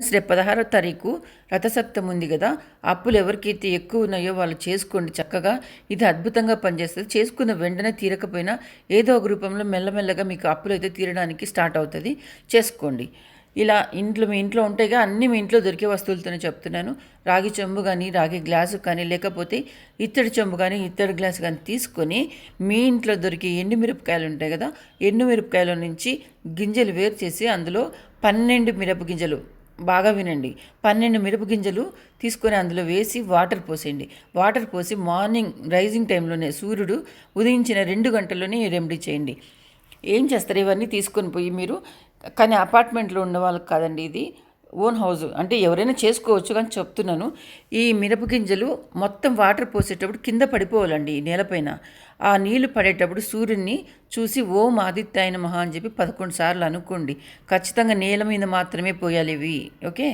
రేపు పదహారో తారీఖు రథసప్తం ఉంది కదా అప్పులు ఎవరికైతే ఎక్కువ ఉన్నాయో వాళ్ళు చేసుకోండి. చక్కగా ఇది అద్భుతంగా పనిచేస్తుంది. చేసుకున్న వెంటనే తీరకపోయినా ఏదో ఒక రూపంలో మెల్లమెల్లగా మీకు అప్పులు అయితే తీరడానికి స్టార్ట్ అవుతుంది. చేసుకోండి. ఇలా ఇంట్లో మీ ఇంట్లో ఉంటాయిగా అన్నీ మీ ఇంట్లో దొరికే వస్తువులతోనే చెప్తున్నాను. రాగి చెంబు కానీ రాగి గ్లాసు కానీ లేకపోతే ఇత్తడి చెంబు కానీ ఇత్తడి గ్లాసు కానీ తీసుకొని మీ ఇంట్లో దొరికే ఎండు మిరపకాయలు ఉంటాయి కదా ఎండు మిరపకాయల నుంచి గింజలు వేరు చేసి అందులో పన్నెండు మిరప గింజలు బాగా వినండి. పన్నెండు మిరప గింజలు తీసుకొని అందులో వేసి వాటర్ పోసేయండి. వాటర్ పోసి మార్నింగ్ రైజింగ్ టైంలోనే సూర్యుడు ఉదయించిన రెండు గంటల్లోనే రెమెడీ చేయండి. ఏం చేస్తారు? ఇవన్నీ తీసుకొని పోయి మీరు కానీ అపార్ట్మెంట్లో ఉన్న వాళ్ళకి కాదండి ఇది. ఓన్ హౌస్ అంటే ఎవరైనా చేసుకోవచ్చు కానీ చెప్తున్నాను. ఈ మిరప గింజలు మొత్తం వాటర్ పోసేటప్పుడు కింద పడిపోవాలండి ఈ నేలపైన. ఆ నీళ్ళు పడేటప్పుడు సూర్యుడిని చూసి ఓం ఆదిత్యాయన మహా అని చెప్పి పదకొండు సార్లు అనుకోండి. ఖచ్చితంగా నేల మీద మాత్రమే పోయాలి ఇవి. ఓకే?